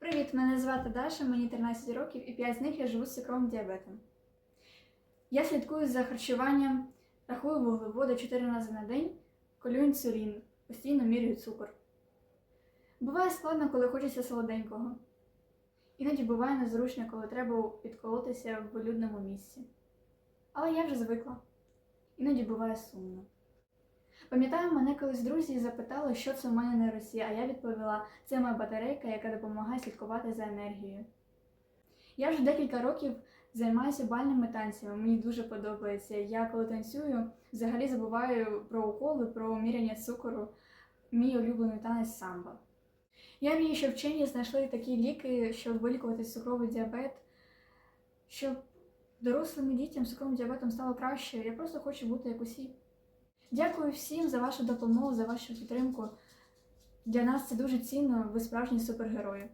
Привіт, мене звати Даша, мені 13 років і 5 з них я живу з цукровим діабетом. Я слідкую за харчуванням, рахую вуглеводи 4 рази на день, колю інсулін, постійно міряю цукор. Буває складно, коли хочеться солоденького. Іноді буває незручно, коли треба підколотися в людному місці. Але я вже звикла. Іноді буває сумно. Пам'ятаю, мене колись друзі запитали, що це в мене на Росії, а я відповіла, це моя батарейка, яка допомагає слідкувати за енергією. Я вже декілька років займаюся бальними танцями, мені дуже подобається. Я коли танцюю, взагалі забуваю про уколи, про міряння цукору, мій улюблений танець самбо. Я мрію, щоб вчені знайшли такі ліки, щоб вилікувати цукровий діабет, щоб дорослим дітям з цукровим діабетом стало краще. Я просто хочу бути як усі. Дякую всім за вашу допомогу, за вашу підтримку. Для нас це дуже цінно, ви справжні супергерої.